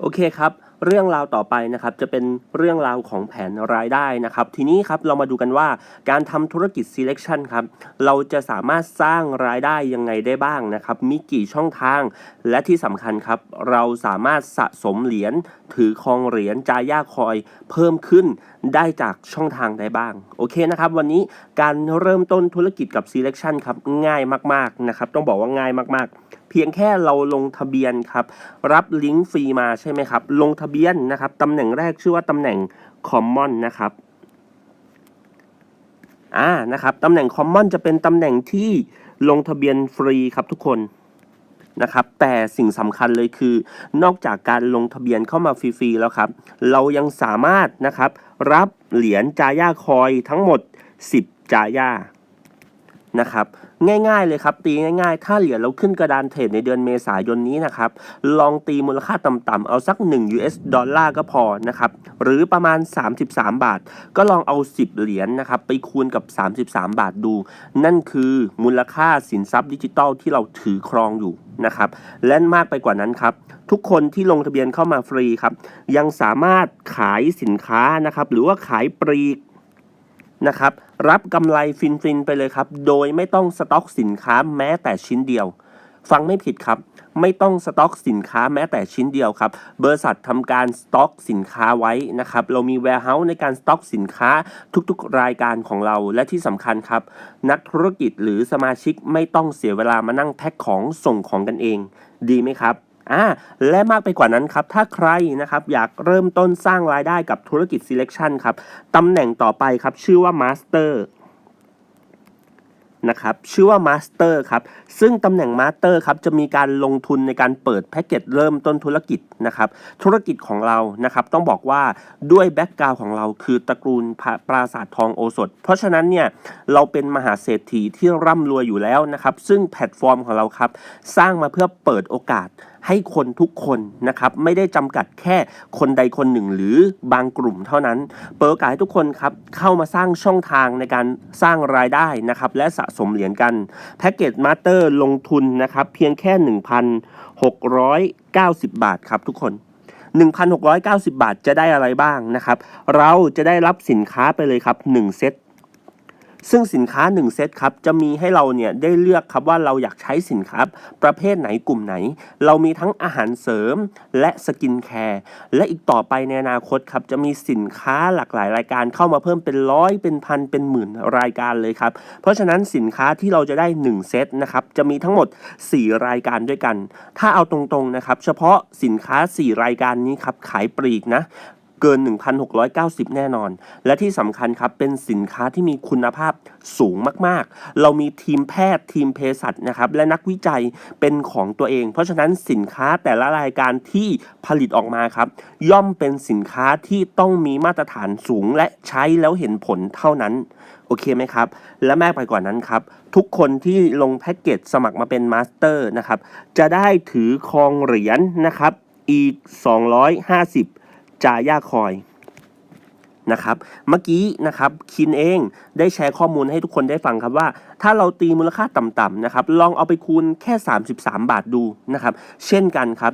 โอเคครับ เรื่องราวต่อไปนะครับจะเป็นเรื่องราวของแผนรายได้นะครับ ทีนี้ครับเรามาดูกันว่าการทำธุรกิจ selection ครับเราจะสามารถสร้างรายได้ยังไงได้บ้างนะครับ มีกี่ช่องทาง และที่สำคัญครับ เราสามารถสะสมเหรียญถือครองเหรียญจายาคอยเพิ่มขึ้นได้จากช่องทางใดบ้าง โอเคนะครับ วันนี้การเริ่มต้นธุรกิจกับ selection ครับง่ายมากๆนะครับ ต้องบอกว่าง่ายมากๆ เพียงแค่เราลงทะเบียนครับ รับลิงก์ฟรีมาใช่ไหมครับ ลงทะเบียนนะครับตำแหน่งแรกชื่อว่าตำแหน่ง Common นะครับอ่านะครับตำแหน่ง Common จะเป็นตำแหน่งที่ลงทะเบียนฟรีครับทุกคน นะครับ แต่สิ่งสำคัญเลยคือนอกจากการลงทะเบียนเข้ามาฟรีๆแล้วครับ เรายังสามารถนะครับรับเหรียญจาย่าคอยทั้งหมด 10 จาย่า นะครับง่ายๆเลยครับตีง่ายๆ ถ้าเหรียญเราขึ้นกระดานเทรดในเดือนเมษายนนี้นะครับลองตีมูลค่าต่ำๆเอาสัก 1 US ดอลลาร์ก็พอนะครับหรือประมาณ 33 บาท ก็ลองเอา 10 เหรียญนะครับไปคูณกับ 33 บาทดู นั่นคือมูลค่าสินทรัพย์ดิจิทัลที่เราถือครองอยู่นะครับและมากไปกว่านั้นครับทุกคนที่ลงทะเบียนเข้ามาฟรีครับยังสามารถขายสินค้านะครับหรือว่าขายปลีก นะครับ รับกำไรฟินๆไปเลยครับ โดยไม่ต้องสต็อกสินค้าแม้แต่ชิ้นเดียว ฟังไม่ผิดครับ ไม่ต้องสต็อกสินค้าแม้แต่ชิ้นเดียวครับ บริษัททำการสต็อกสินค้าไว้นะครับ เรามี warehouse ในการสต็อกสินค้าทุกๆ รายการของเรา และที่สำคัญครับ นักธุรกิจหรือสมาชิกไม่ต้องเสียเวลามานั่งแพ็คของส่งของกันเอง ดีไหมครับ อ่าและมากไปกว่านั้นครับ ถ้าใครนะครับอยากเริ่มต้นสร้างรายได้กับธุรกิจ selection ครับตำแหน่งต่อไปครับชื่อว่า master นะครับชื่อว่า Master ครับซึ่งตำแหน่ง Master ครับจะมีการลงทุนในการเปิดแพ็กเกจเริ่มต้นธุรกิจนะครับธุรกิจของเรานะครับต้องบอกว่าด้วยแบ็กกราวของเราคือตระกูลพระปราสาททองโอสถ เพราะฉะนั้นเนี่ยเราเป็นมหาเศรษฐีที่ร่ำรวยอยู่แล้วนะครับซึ่งแพลตฟอร์มของเราครับสร้างมาเพื่อเปิดโอกาส ให้คนทุกคนนะครับไม่ได้จำกัดแค่คนใดคนหนึ่งหรือบางกลุ่มเท่านั้น เปิดโอกาสให้ทุกคนครับเข้ามาสร้างช่องทางในการสร้างรายได้นะครับและสะสมเหรียญกันแพ็กเกจมาสเตอร์ลงทุนนะครับเพียงแค่ 1,690 บาทครับทุกคน 1,690 บาทจะได้อะไรบ้างนะครับ เราจะได้รับสินค้าไปเลยครับ 1 เซต ซึ่งสินค้า 1 เซตครับจะมีให้เราเนี่ยได้เลือกครับว่าเราอยากใช้สินค้า ประเภทไหนกลุ่มไหน เรามีทั้งอาหารเสริมและสกินแคร์และอีกต่อไปในอนาคตครับจะมีสินค้าหลากหลายรายการเข้ามาเพิ่มเป็นร้อยเป็นพันเป็นหมื่นรายการเลยครับเพราะฉะนั้นสินค้าที่เราจะได้ 1 เซตนะครับจะมีทั้งหมด 4 รายการด้วยกัน ถ้าเอาตรงๆนะครับเฉพาะสินค้า 4 รายการนี้ครับขายปลีกนะ เกิน 1,690 แน่นอน และที่สำคัญครับ เป็นสินค้าที่มีคุณภาพสูงมากๆ เรามีทีมแพทย์ทีมเภสัชนะครับ และนักวิจัยเป็นของตัวเอง เพราะฉะนั้นสินค้าแต่ละรายการที่ผลิตออกมาครับ ย่อมเป็นสินค้าที่ต้องมีมาตรฐานสูงและใช้แล้วเห็นผลเท่านั้นโอเคไหมครับ และแม่ไปกว่านั้นครับ ทุกคนที่ลงแพ็กเกจสมัครมาเป็นมาสเตอร์นะครับ จะได้ถือครองเหรียญนะครับ อีก 250 จาย่าคอยนะครับ เมื่อกี้นะครับคินเองได้แชร์ข้อมูลให้ทุกคนได้ฟังครับว่า ถ้าเราตีมูลค่าต่ำๆนะครับลองเอาไปคูณแค่ 33 บาทดูนะครับ เช่นกันครับ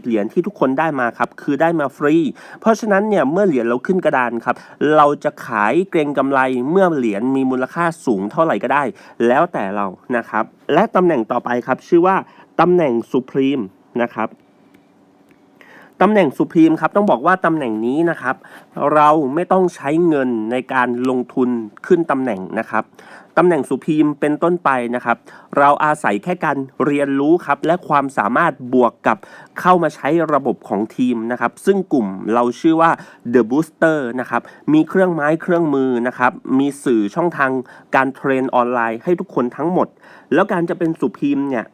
250 เหรียญที่ทุกคนได้มาครับคือได้มาฟรี เพราะฉะนั้นเนี่ยเมื่อเหรียญเราขึ้นกระดานครับ เราจะขายเกรงกำไรเมื่อเหรียญมีมูลค่าสูงเท่าไหร่ก็ได้ แล้วแต่เรานะครับ และตำแหน่งต่อไปครับชื่อว่าตำแหน่ง Supreme นะครับ ตำแหน่งสุพรีมครับต้องบอกว่าตำแหน่งนี้นะครับ เราไม่ต้องใช้เงินในการลงทุนขึ้นตำแหน่งนะครับตำแหน่งสุพรีมเป็นต้นไปนะครับ เราอาศัยแค่การเรียนรู้ครับและความสามารถบวกกับเข้ามาใช้ระบบของทีมนะครับ ซึ่งกลุ่มเราชื่อว่า The Booster นะครับมีเครื่องไม้เครื่องมือนะครับมีสื่อช่องทางการเทรนออนไลน์ให้ทุกคนทั้งหมด แล้วการจะเป็นสุพรีมเนี่ย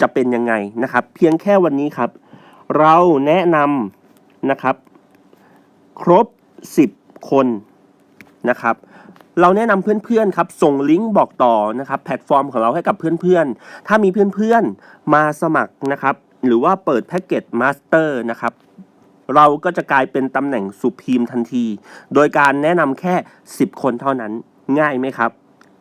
จะเป็นยังไงนะครับ เพียงแค่วันนี้ครับ เราแนะนำนะครับ ครบ 10 คนนะครับเราแนะนำเพื่อนๆครับ ส่งลิงก์บอกต่อนะครับ แพลตฟอร์มของเราให้กับเพื่อนๆ ถ้ามีเพื่อนๆ มาสมัครนะครับ หรือว่าเปิดแพ็กเกจมาสเตอร์นะครับ เราก็จะกลายเป็นตำแหน่งสุพีมทันที โดยการแนะนำแค่ 10 คนเท่านั้นง่ายไหมครับ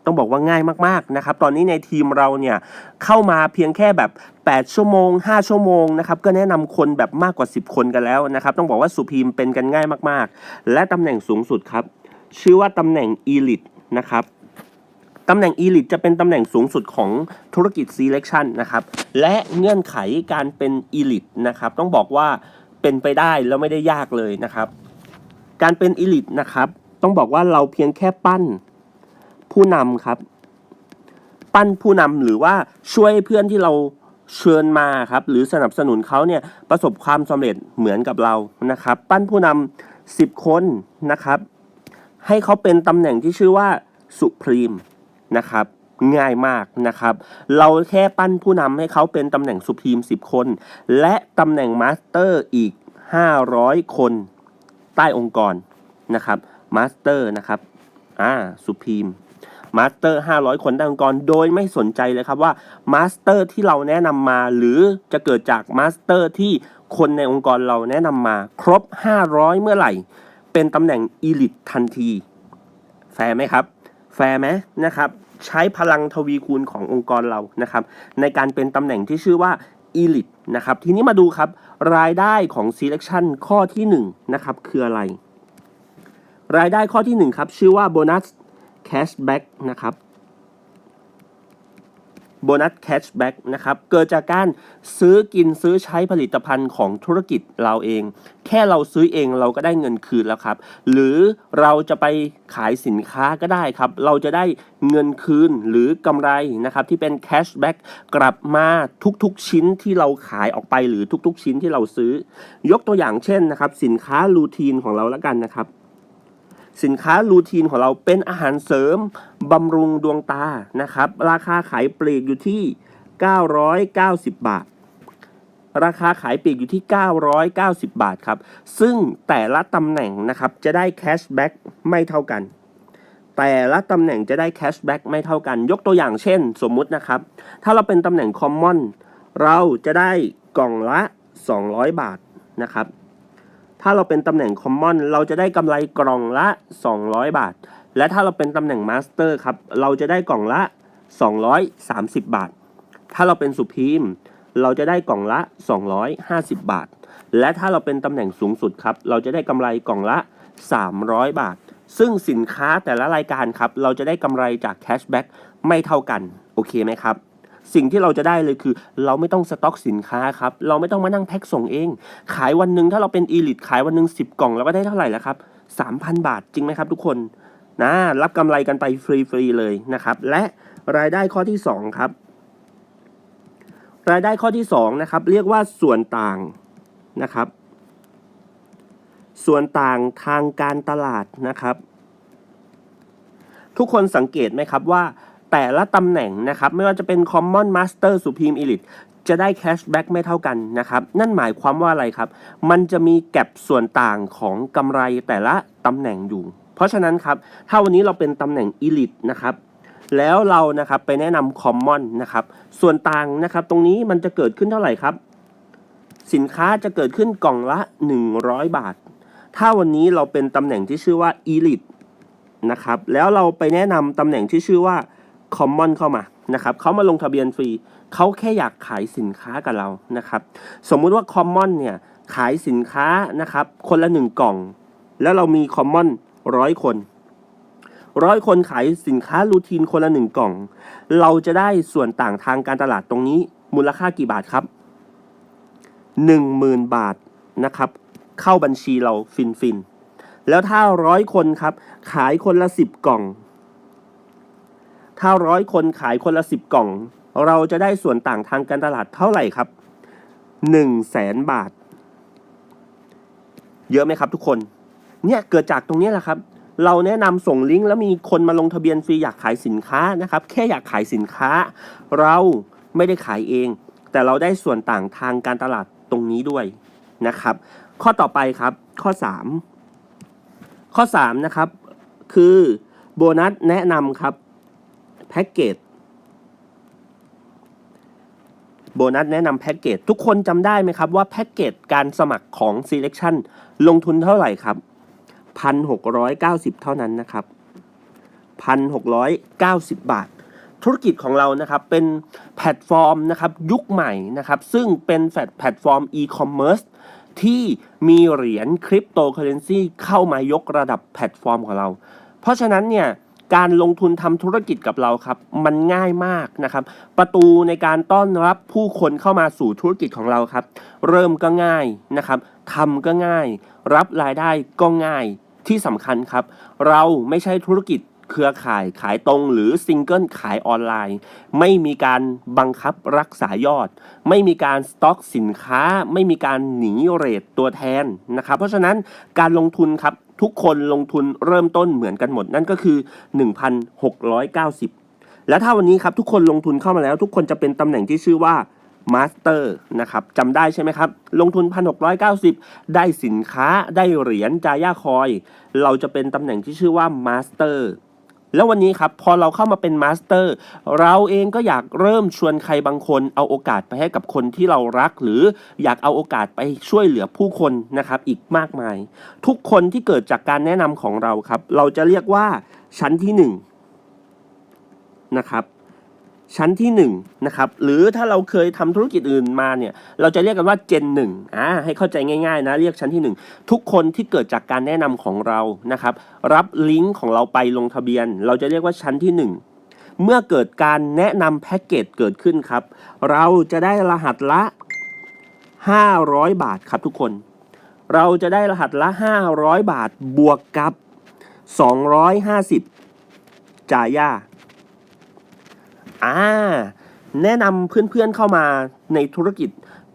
ต้องบอกว่าง่ายมากๆนะครับตอนนี้ในทีมเราเนี่ยเข้ามาเพียงแค่แบบ 8 ชั่วโมง 5 ชั่วโมงนะครับก็แนะนำคนแบบมากกว่า 10 คนกันแล้วนะครับต้องบอกว่าสุพีมเป็นกันง่ายมากๆ และตำแหน่งสูงสุดครับชื่อว่าตำแหน่ง Elite นะครับตำแหน่ง Elite จะเป็นตำแหน่งสูงสุดของธุรกิจ Selection นะครับและเงื่อนไขการเป็น Elite นะครับต้องบอกว่าเป็นไปได้แล้วไม่ได้ยากเลยนะครับ การเป็น Elite นะครับต้องบอกว่าเราเพียงแค่ปั้น ผู้นำครับ ปั้นผู้นำหรือว่าช่วยเพื่อนที่เราเชิญมาครับ หรือสนับสนุนเขาเนี่ยประสบความสำเร็จเหมือนกับเรานะครับ ปั้นผู้นำสิบคนนะครับ ให้เขาเป็นตำแหน่งที่ชื่อว่าสุพรีมนะครับง่ายมากนะครับ เราแค่ปั้นผู้นำให้เขาเป็นตำแหน่งสุพรีม 10 คน และตำแหน่งมาสเตอร์อีก 500 คนใต้องค์กรนะครับมาสเตอร์นะครับอ่าสุพรีม มาสเตอร์500 คนใต้องค์กร โดยไม่สนใจเลยครับว่ามาสเตอร์ที่เราแนะนำมาหรือจะเกิดจากมาสเตอร์ที่คนในองค์กรเราแนะนำมาครบ 500 เมื่อไหร่ เป็นตำแหน่ง Elite ทันที แฟร์ไหมครับ แฟร์ไหมนะครับ ใช้พลังทวีคูณขององค์กรเรานะครับ ในการเป็นตำแหน่งที่ชื่อว่า Elite นะครับ ทีนี้มาดูครับ รายได้ของ Selection ข้อที่1นะครับคืออะไร รายได้ข้อที่1ครับชื่อว่า Bonus Cashback น แคชแบ็กนะครับโบนัสแคชแบ็กนะครับ เกิดจากการซื้อกินซื้อใช้ผลิตภัณฑ์ของธุรกิจเราเอง แค่เราซื้อเองเราก็ได้เงินคืนแล้วครับ หรือเราจะไปขายสินค้าก็ได้ครับ เราจะได้เงินคืนหรือกำไรนะครับที่เป็นแคชแบ็กกลับมาทุกๆชิ้นที่เราขายออกไปหรือทุกๆ ชิ้นที่เราซื้อ ยกตัวอย่างเช่นนะครับ สินค้ารูทีนของเราแล้วกันนะครับ สินค้ารูทีนของเราเป็นอาหารเสริมบำรุงดวงตานะครับ ราคาขายปลีกอยู่ที่ 990 บาท ราคาขายปลีกอยู่ที่ 990 บาทครับ ซึ่งแต่ละตำแหน่งนะครับจะได้แคชแบ็กไม่เท่ากัน แต่ละตำแหน่งจะได้แคชแบ็กไม่เท่ากัน ยกตัวอย่างเช่น สมมุตินะครับ ถ้าเราเป็นตำแหน่งคอมมอนเราจะได้กล่องละ 200 บาทนะครับ ถ้าเราเป็นตำแหน่งคอมมอนเราจะได้กำไรกล่องละ 200 บาท และถ้าเราเป็นตำแหน่งมาสเตอร์ครับ เราจะได้กล่องละ 230 บาท ถ้าเราเป็นสุพีมเราจะได้กล่องละ 250 บาท และถ้าเราเป็นตำแหน่งสูงสุดครับ เราจะได้กำไรกล่องละ 300 บาท ซึ่งสินค้าแต่ละรายการครับ เราจะได้กำไรจากแคชแบ็กไม่เท่ากัน โอเคไหมครับ สิ่งที่เราจะได้เลยคือ เราไม่ต้องสต็อกสินค้าครับ เราไม่ต้องมานั่งแพ็คส่งเอง ขายวันหนึ่งถ้าเราเป็นอีลิทขายวันหนึ่ง10 กล่องเราก็ได้เท่าไหร่แล้วครับ3,000 บาทจริงไหมครับทุกคนนะรับกำไรกันไปฟรีๆเลยนะครับ และรายได้ข้อที่ 2 ครับ รายได้ข้อที่2นะครับเรียกว่าส่วนต่างนะครับ ส่วนต่างทางการตลาดนะครับ ทุกคนสังเกตไหมครับว่า แต่ละตำแหน่งนะครับ ไม่ว่าจะเป็น Common Master Supreme Elite จะได้แคชแบ็กไม่เท่ากันนะครับ นั่นหมายความว่าอะไรครับ มันจะมีแก็บส่วนต่างของกำไรแต่ละตำแหน่งอยู่ เพราะฉะนั้นครับ ถ้าวันนี้เราเป็นตำแหน่ง Elite นะครับแล้วเรานะครับไปแนะนำ Common นะครับส่วนต่างนะครับตรงนี้มันจะเกิดขึ้นเท่าไหร่ครับ สินค้าจะเกิดขึ้นกล่องละ 100 บาท ถ้าวันนี้เราเป็นตำแหน่งที่ชื่อว่า Elite นะครับแล้วเราไปแนะนำตำแหน่งที่ชื่อว่า Common เข้ามานะครับเขามาลงทะเบียนฟรีเขาแค่อยากขายสินค้ากับเรานะครับ สมมุติว่า Common เนี่ยขายสินค้านะครับคนละหนึ่งกล่อง แล้วเรามี Common ร้อยคนร้อยคนขายสินค้ารูทีนคนละหนึ่งกล่อง เราจะได้ส่วนต่างทางการตลาดตรงนี้ มูลค่ากี่บาทครับหนึ่งหมื่นบาทนะครับ เข้าบัญชีเราฟินฟินแล้วถ้าร้อยคนครับ ขายคนละสิบกล่อง ถ้าร้อยคนขายคนละสิบกล่อง เราจะได้ส่วนต่างทางการตลาดเท่าไหร่ครับหนึ่งแสนบาท เยอะไหมครับทุกคน เนี่ยเกิดจากตรงนี้แหละครับ เราแนะนำส่งลิงก์แล้วมีคนมาลงทะเบียนฟรีอยากขายสินค้านะครับ แค่อยากขายสินค้า เราไม่ได้ขายเอง แต่เราได้ส่วนต่างทางการตลาดตรงนี้ด้วยนะครับ ข้อต่อไปครับข้อ 3 ข้อ3นะครับคือโบนัสแนะนำครับ แพ็กเกจโบนัสแนะนำแพ็กเกจทุกคนจำได้ไหมครับว่าแพ็กเกจการสมัครของ Selection ลงทุนเท่าไหร่ครับ 1,690 เท่านั้นนะครับ 1,690 บาท ธุรกิจของเรานะครับเป็นแพลตฟอร์มนะครับยุคใหม่นะครับ ซึ่งเป็นแพลตฟอร์มอีคอมเมิร์ซที่มีเหรียญคริปโตเคอเรนซีเข้ามายกระดับแพลตฟอร์มของเรา เพราะฉะนั้นเนี่ย การลงทุนทำธุรกิจกับเราครับ มันง่ายมากนะครับ ประตูในการต้อนรับผู้คนเข้ามาสู่ธุรกิจของเราครับ เริ่มก็ง่ายนะครับทำก็ง่าย รับรายได้ก็ง่ายที่สำคัญครับ เราไม่ใช่ธุรกิจเครือข่ายขายตรงหรือซิงเกิลขายออนไลน์ ไม่มีการบังคับรักษายอด ไม่มีการสต็อกสินค้า ไม่มีการหนีเรทตัวแทนนะครับ เพราะฉะนั้นการลงทุนครับ ทุกคนลงทุนเริ่มต้นเหมือนกันหมดนั่นก็คือ 1,690 และถ้าวันนี้ครับทุกคนลงทุนเข้ามาแล้วทุกคนจะเป็นตำแหน่งที่ชื่อว่ามาสเตอร์นะครับจำได้ใช่ไหมครับ ลงทุน 1,690 ได้สินค้าได้เหรียญจายาคอย เราจะเป็นตำแหน่งที่ชื่อว่ามาสเตอร์ แล้ววันนี้ครับพอเราเข้ามาเป็นมาสเตอร์ เราเองก็อยากเริ่มชวนใครบางคน เอาโอกาสไปให้กับคนที่เรารัก หรืออยากเอาโอกาสไปช่วยเหลือผู้คนนะครับอีกมากมาย ทุกคนที่เกิดจากการแนะนำของเราครับ เราจะเรียกว่าชั้นที่หนึ่งนะครับ ชั้นที่1นงนะครับหรือถ้าเราเคยทำธุรกิจอื่นมาเนี่ยเราจะเรียกกันว่าเจนหนึ่งอ่าให้เข้าใจง่ายๆนะเรียกชั้นที่ 1 ทุกคนที่เกิดจากการแนะนำของเรานะครับรับลิงก์ของเราไปลงทะเบียน เราจะเรียกว่าชั้นที่ 1เมื่อเกิดการแนะนำแพ็กเกจเกิดขึ้นครับ เราจะได้รหัสละ 500 บาทครับทุกคน เราจะได้รหัสละ 500 บาทบวกกับ 250 จ่ายยา อ่า แนะนำเพื่อนๆเข้ามาในธุรกิจ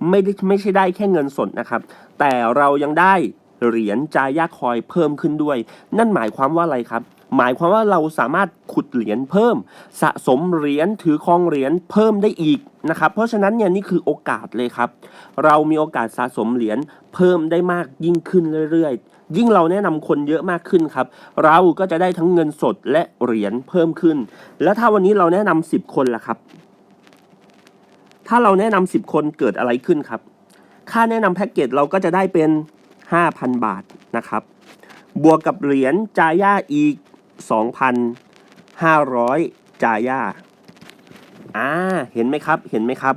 ไม่ได้ไม่ใช่ได้แค่เงินสดนะครับ แต่เรายังได้เหรียญจายาคอยเพิ่มขึ้นด้วย นั่นหมายความว่าอะไรครับ หมายความว่าเราสามารถขุดเหรียญเพิ่ม สะสมเหรียญถือครองเหรียญเพิ่มได้อีกนะครับ เพราะฉะนั้นเนี่ยนี่คือโอกาสเลยครับ เรามีโอกาสสะสมเหรียญเพิ่มได้มากยิ่งขึ้นเรื่อยๆ ยิ่งเราแนะนำคนเยอะมากขึ้นครับ เราก็จะได้ทั้งเงินสดและเหรียญเพิ่มขึ้น แล้วถ้าวันนี้เราแนะนำสิบคนล่ะครับ ถ้าเราแนะนำสิบคนเกิดอะไรขึ้นครับ ค่าแนะนำแพ็กเกจเราก็จะได้เป็น 5,000 บาทนะครับ บวกกับเหรียญจาย่าอีก 2,500 จาย่าอ่าเห็นไหมครับเห็นไหมครับ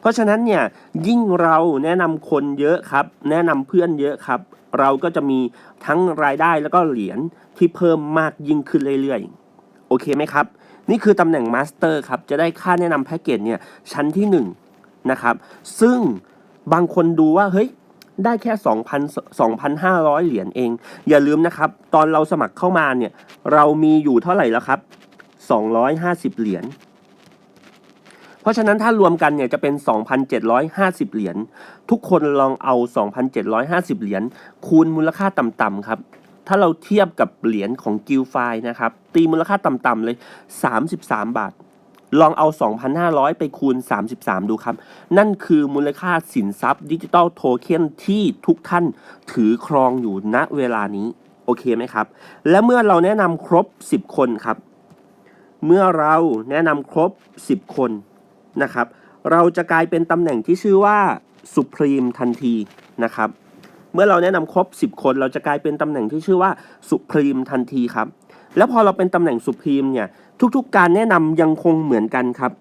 เพราะฉะนั้นเนี่ยยิ่งเราแนะนำคนเยอะครับ แนะนำเพื่อนเยอะครับ เราก็จะมีทั้งรายได้แล้วก็เหรียญที่เพิ่มมากยิ่งขึ้นเรื่อยๆ โอเคไหมครับ นี่คือตำแหน่งมาสเตอร์ครับ จะได้ค่าแนะนำแพ็กเกจเนี่ยชั้นที่1นะครับ ซึ่งบางคนดูว่าเฮ้ยได้แค่ 2,000 2,500 เหรียญเอง อย่าลืมนะครับ ตอนเราสมัครเข้ามาเนี่ย เรามีอยู่เท่าไหร่แล้วครับ 250 เหรียญ เพราะฉะนั้นถ้ารวมกันเนี่ยจะเป็น 2,750 เหรียญ ทุกคนลองเอา 2,750 เหรียญคูณมูลค่าต่ำๆครับ ถ้าเราเทียบกับเหรียญของกิลไฟนะครับ ตีมูลค่าต่ำๆเลย 33 บาท ลองเอา 2,500 ไปคูณ 33 ดูครับ นั่นคือมูลค่าสินทรัพย์ดิจิตอลโทเค็นที่ทุกท่านถือครองอยู่ณเวลานี้ โอเคไหมครับ และเมื่อเราแนะนำครบ 10 คนครับ เมื่อเราแนะนำครบ 10 คน นะครับ เราจะกลายเป็นตำแหน่งที่ชื่อว่า Supreme ทันทีนะครับ เมื่อเราแนะนำครบ 10 คนเราจะกลายเป็นตำแหน่งที่ชื่อว่า Supreme ทันทีครับ แล้วพอเราเป็นตำแหน่ง Supreme เนี่ยทุกๆ การแนะนำยังคงเหมือนกันครับ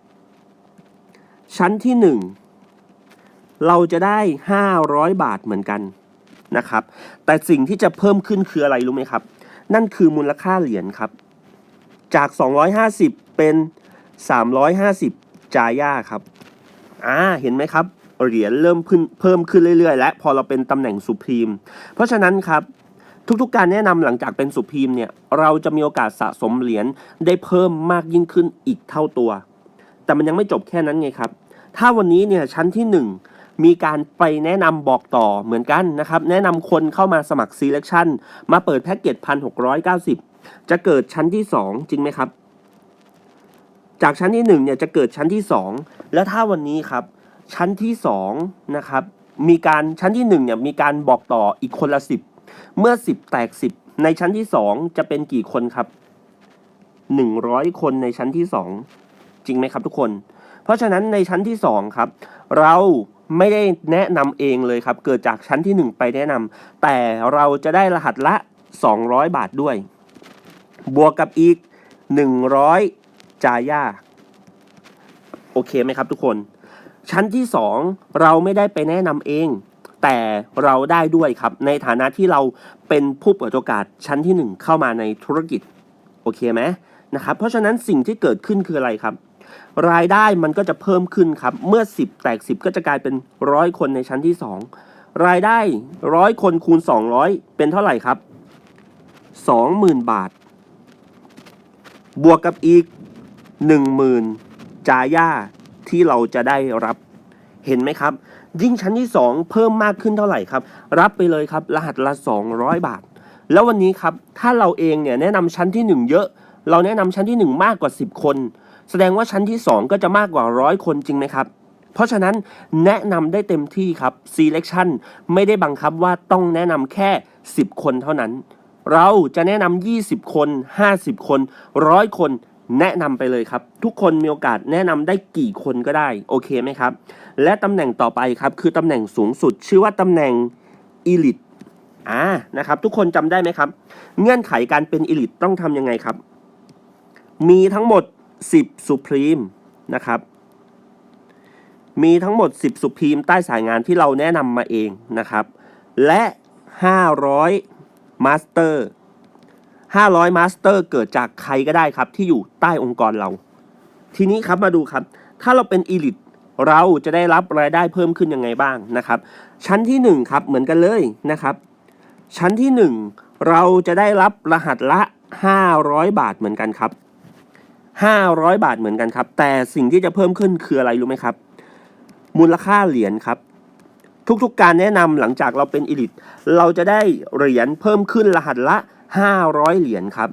ชั้นที่ 1 เราจะได้ 500 บาทเหมือนกันนะครับ แต่สิ่งที่จะเพิ่มขึ้นคืออะไรรู้ไหมครับ นั่นคือมูลค่าเหรียญครับ จาก 250 เป็น 350 จาย่าครับอ่าเห็นไหมครับเหรียญเริ่มเพิ่มเพิ่มขึ้นเรื่อยๆ และพอเราเป็นตำแหน่งสุพรีม เพราะฉะนั้นครับทุกๆ การแนะนำหลังจากเป็นสุพรีมเนี่ยเราจะมีโอกาสสะสมเหรียญได้เพิ่มมากยิ่งขึ้นอีกเท่าตัว แต่มันยังไม่จบแค่นั้นไงครับ ถ้าวันนี้เนี่ยชั้นที่ 1 มีการไปแนะนำบอกต่อเหมือนกันนะครับแนะนำคนเข้ามาสมัคร selection มาเปิดแพ็กเกจ 1,690 จะเกิดชั้นที่ 2 จริงไหมครับ จากชั้นที่1เนี่ยจะเกิดชั้นที่ 2 แล้วถ้าวันนี้ครับชั้นที่2นะครับมีการชั้นที่1เนี่ยมีการบอกต่ออีกคนละ 10 เมื่อ 10 แตก 10 ในชั้นที่ 2 จะเป็นกี่คนครับ 100 คนในชั้นที่ 2 จริงไหมครับทุกคน เพราะฉะนั้นในชั้นที่2ครับเราไม่ได้แนะนำเองเลยครับ เกิดจากชั้นที่ 1 ไปแนะนำแต่เราจะได้รหัสละ 200 บาทด้วย บวกกับอีก 100 จาย่าโอเคไหมครับทุกคน ชั้นที่ 2 เราไม่ได้ไปแนะนำเอง แต่เราได้ด้วยครับ ในฐานะที่เราเป็นผู้เปิดโอกาสชั้นที่ 1 เข้ามาในธุรกิจ โอเคไหมนะครับ เพราะฉะนั้นสิ่งที่เกิดขึ้นคืออะไรครับ รายได้มันก็จะเพิ่มขึ้นครับ เมื่อ 10 แตก 10 ก็จะกลายเป็นร้อยคนในชั้นที่ 2 รายได้ร้อยคนคูณ 200 เป็นเท่าไหร่ครับ 20,000 บาท บวกกับอีก 10,000 จาย่าที่เราจะได้รับเห็นไหมครับ ยิ่งชั้นที่ 2 เพิ่มมากขึ้นเท่าไหร่ครับ รับไปเลยครับรหัสละ 200 บาท แล้ววันนี้ครับถ้าเราเองเนี่ยแนะนำชั้นที่ 1 เยอะ เราแนะนำชั้นที่ 1 มากกว่า 10 คน แสดงว่าชั้นที่ 2 ก็จะมากกว่าร้อยคนจริงไหมครับเพราะฉะนั้นแนะนำได้เต็มที่ครับ selection ไม่ได้บังคับว่าต้องแนะนำแค่ 10 คนเท่านั้น เราจะแนะนำ20 คน 50 คนร้อยคน แนะนำไปเลยครับ ทุกคนมีโอกาสแนะนำได้กี่คนก็ได้โอเคไหมครับ และตำแหน่งต่อไปครับ คือตำแหน่งสูงสุด ชื่อว่าตำแหน่ง elite อ่านะครับ ทุกคนจำได้ไหมครับ เงื่อนไขการเป็น elite ต้องทำยังไงครับ มีทั้งหมด 10 supreme นะครับ มีทั้งหมด 10 supreme ใต้สายงานที่เราแนะนำมาเองนะครับ และ 500 master 500 master เกิดจากใครก็ได้ครับ ที่อยู่ใต้องค์กรเรา ทีนี้ครับมาดูครับ ถ้าเราเป็น elite เราจะได้รับรายได้เพิ่มขึ้นยังไงบ้างนะครับ ชั้นที่ 1 ครับเหมือนกันเลยนะครับ ชั้นที่ 1 เราจะได้รับรหัสละ 500 บาทเหมือนกันครับ 500 บาทเหมือนกันครับ แต่สิ่งที่จะเพิ่มขึ้นคืออะไรรู้ไหมครับ มูลค่าเหรียญครับ ทุกๆการแนะนำหลังจากเราเป็นอ l ลิทเราจะได้เหรียญเพิ่มขึ้นรหัสละ 500 เหรียญครับ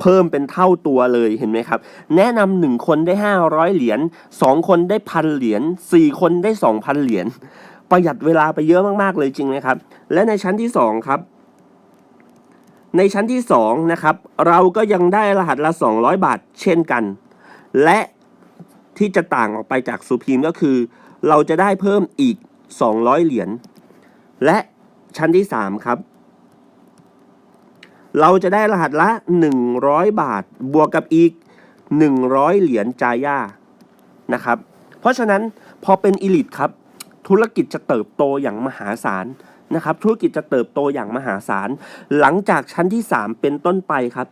เพิ่มเป็นเท่าตัวเลยเห็นไหมครับ แนะนำหนึ่งคนได้ 500 เหรียญสองคนได้พันเหรียญสี่คนได้ 2,000 เหรียญประหยัดเวลาไปเยอะมาก ๆ เลยจริงไหมครับ และในชั้นที่สองครับ ในชั้นที่ 2 นะครับ เราก็ยังได้รหัสละ 200 บาทเช่นกัน และที่จะต่างออกไปจากซูพีมก็คือ เราจะได้เพิ่มอีก 200 เหรียญและชั้นที่ 3 ครับ เราจะได้รหัสละ 100 บาท บวกกับอีก 100 เหรียญจาย่านะครับ เพราะฉะนั้นพอเป็นอ l ลิทครับ ธุรกิจจะเติบโตอย่างมหาศาลนะครับ ธุรกิจจะเติบโตอย่างมหาศาล หลังจากชั้นที่ 3 เป็นต้นไปครับ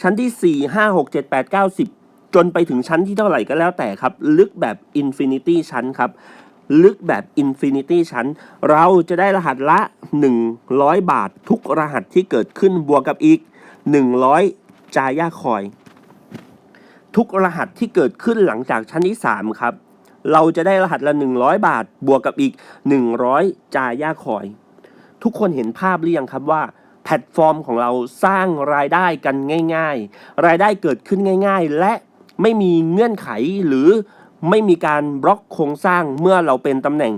ชั้นที่ 4 5 6 7 8 9 10 จนไปถึงชั้นที่เท่าไหร่ก็แล้วแต่ครับ ลึกแบบอินฟินิตี้ชั้นครับ ลึกแบบอินฟินิตี้ชั้น เราจะได้รหัสละ 100 บาททุกรหัสที่เกิดขึ้นบวกกับอีก 100 จาย่าคอย ทุกรหัสที่เกิดขึ้นหลังจากชั้นที่ 3 ครับ เราจะได้รหัสละ 100 บาทบวกกับอีก 100 จาย่าคอย ทุกคนเห็นภาพหรือยังครับว่าแพลตฟอร์มของเราสร้างรายได้กันง่าย ๆ รายได้เกิดขึ้นง่าย ๆ และไม่มีเงื่อนไขหรือ ไม่มีการบล็อกโครงสร้างเมื่อเราเป็นตำแหน่ง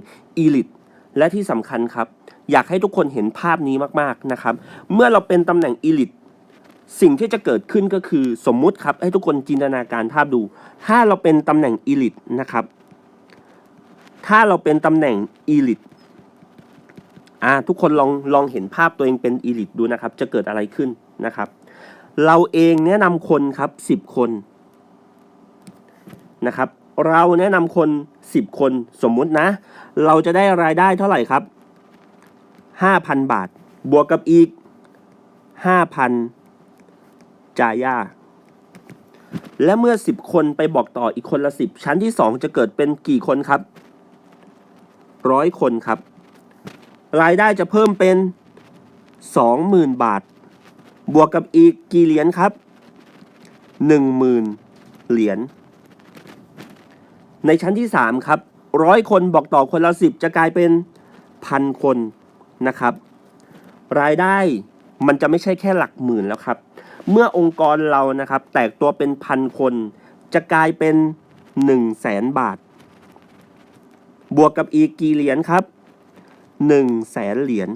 Elite และที่สำคัญครับ อยากให้ทุกคนเห็นภาพนี้มากๆนะครับ เมื่อเราเป็นตำแหน่ง Elite สิ่งที่จะเกิดขึ้นก็คือสมมุติครับ ให้ทุกคนจินตนาการภาพดู ถ้าเราเป็นตำแหน่ง Elite นะครับ ถ้าเราเป็นตำแหน่ง Elite อ่าทุกคนลองลองเห็นภาพตัวเองเป็นอีลิทดูนะครับ จะเกิดอะไรขึ้นนะครับ เราเองแนะนำคนครับสิบคนนะครับ เราแนะนำคนสิบคนสมมุตินะ เราจะได้รายได้เท่าไหร่ครับห้าพันบาท บวกกับอีกห้าพันจาย่าและเมื่อสิบคนไปบอกต่ออีกคนละสิบชั้นที่สองจะเกิดเป็นกี่คนครับร้อยคนครับ รายได้จะเพิ่มเป็น 20,000 บาท บวกกับอีกกี่เหรียญครับ 10,000 เหรียญ ในชั้นที่ 3 ครับร้อยคนบอกต่อคนละสิบจะกลายเป็นพันคนนะครับ รายได้มันจะไม่ใช่แค่หลักหมื่นแล้วครับ เมื่อองค์กรเรานะครับ แตกตัวเป็นพันคน จะกลายเป็น1 0 0 0 0แสนบาท บวกกับอีกกี่เหรียญครับหนึ่งแสนเหรียญ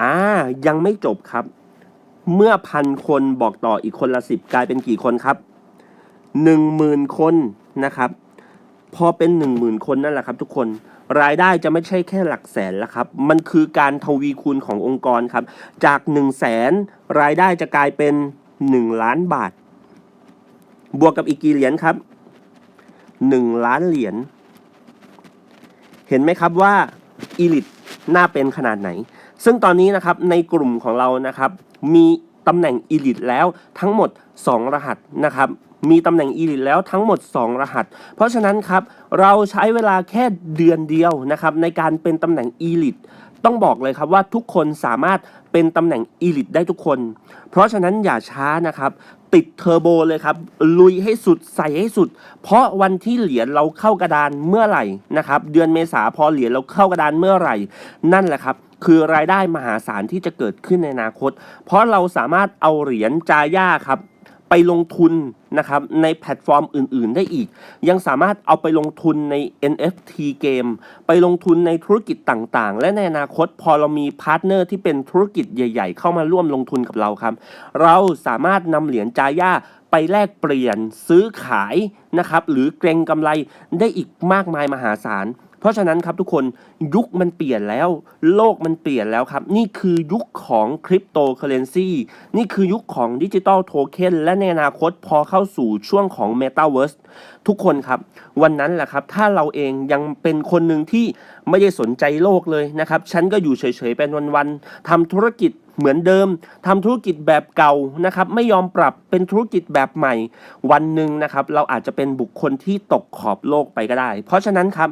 อ่ายังไม่จบครับ เมื่อพันคนบอกต่ออีกคนละสิบกลายเป็นกี่คนครับ หนึ่งหมื่นคนนะครับ พอเป็น 1 0,000 คนนั่นแหละครับ ทุกคนรายได้จะไม่ใช่แค่หลักแสนแล้วครับ มันคือการทวีคูณขององค์กรครับ จาก 1 0 0 0 0แสนรายได้จะกลายเป็น 1 ล้านบาท บวกกับอีกกี่เหรียญครับ 1 ล้านเหรียญเห็นไหมครับว่าอีลิตน่าเป็นขนาดไหน ซึ่งตอนนี้นะครับในกลุ่มของเรานะครับ มีตำแหน่งอีลิตแล้วทั้งหมด 2 รหัสนะครับ มีตำแหน่งอีลิตแล้วทั้งหมด 2 รหัส เพราะฉะนั้นครับ เราใช้เวลาแค่เดือนเดียวนะครับในการเป็นตำแหน่งอีลิตต้องบอกเลยครับว่าทุกคนสามารถเป็นตำแหน่งอีลิตได้ทุกคน เพราะฉะนั้นอย่าช้านะครับ ติดเทอร์โบเลยครับ ลุยให้สุดใส่ให้สุด เพราะวันที่เหรียญเราเข้ากระดานเมื่อไหร่นะครับ เดือนเมษาพอเหรียญเราเข้ากระดานเมื่อไหร่ นั่นแหละครับคือรายได้มหาศาลที่จะเกิดขึ้นในอนาคต เพราะเราสามารถเอาเหรียญจาย่าครับ ไปลงทุนนะครับในแพลตฟอร์มอื่น ๆ ได้อีก ยังสามารถเอาไปลงทุนใน NFT เกม ไปลงทุนในธุรกิจต่างๆ และในอนาคตพอเรามีพาร์ทเนอร์ที่เป็นธุรกิจใหญ่ ๆ เข้ามาร่วมลงทุนกับเราครับ เราสามารถนำเหรียญจาย่าไปแลกเปลี่ยนซื้อขายนะครับหรือเกรงกำไรได้อีกมากมายมหาศาล เพราะฉะนั้นครับทุกคนยุคมันเปลี่ยนแล้ว โลกมันเปลี่ยนแล้วครับ นี่คือยุคของคริปโตเคอเรนซีนี่คือยุคของดิจิตอลโทเค็นและในอนาคตพอเข้าสู่ช่วงของ Metaverse ทุกคนครับ วันนั้นแหละครับ ถ้าเราเองยังเป็นคนหนึ่งที่ไม่ได้สนใจโลกเลยนะครับ ฉันก็อยู่เฉยๆเป็นวันๆทำธุรกิจเหมือนเดิมทำธุรกิจแบบเก่านะครับ ไม่ยอมปรับเป็นธุรกิจแบบใหม่ วันหนึ่งนะครับ เราอาจจะเป็นบุคคลที่ตกขอบโลกไปก็ได้ เพราะฉะนั้นครับ